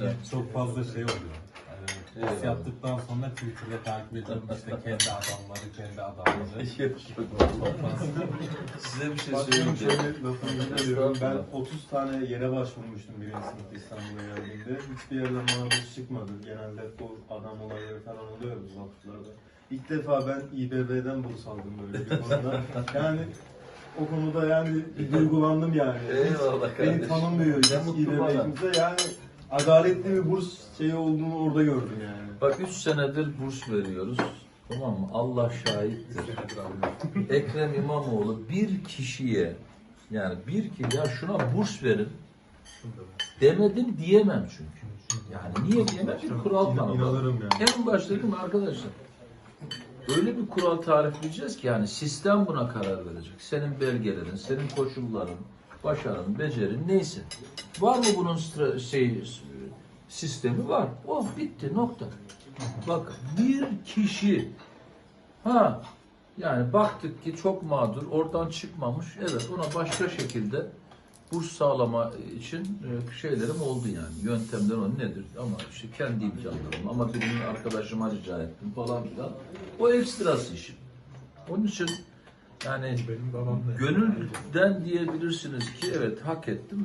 Yani çok fazla şey oluyor. Evet. biz yaptıktan sonra Twitter'da takip ediyorum işte kendi adamları, kendi adamları. Size bir şey söyleyeyim. şöyle lafını bölüyorum. Ben 30 tane yere başvurmuştum birinci sınıf İstanbul'a geldiğimde. Hiçbir yerden bana burs çıkmadı. Genelde bu adam olayları falan oluyor bu vakıflarda. İlk defa ben İBB'den burs aldım böyle bir konuda. Yani o konuda yani bir duygulandım yani. Eyvallah Beni kardeşim. tanımıyor hiç Ne mutlu bana. İBB'mize yani adaletli bir burs şeyi olduğunu orada gördüm yani. Bak 3 senedir burs veriyoruz. Tamam mı? Allah şahittir. Ekrem İmamoğlu bir kişiye yani bir ki ya şuna burs verin demedim diyemem çünkü. Yani niye diyemem? Bir kural tanımladım. inanırım yani. En başta dedim arkadaşlar öyle bir kural tarifleyeceğiz ki yani sistem buna karar verecek. Senin belgelerin, senin koşulların, başarın, becerin neyse. Var mı bunun şey sistemi var. Oh bitti nokta. Bak bir kişi ha yani baktık ki çok mağdur oradan çıkmamış. Evet ona başka şekilde burs sağlama için e, şeylerim oldu yani. Yöntemler o nedir? Ama işte kendi imkanlarım ama birinin arkadaşıma rica ettim falan filan. O ekstrası işim. Onun için yani gönülden diyebilirsiniz ki evet hak ettim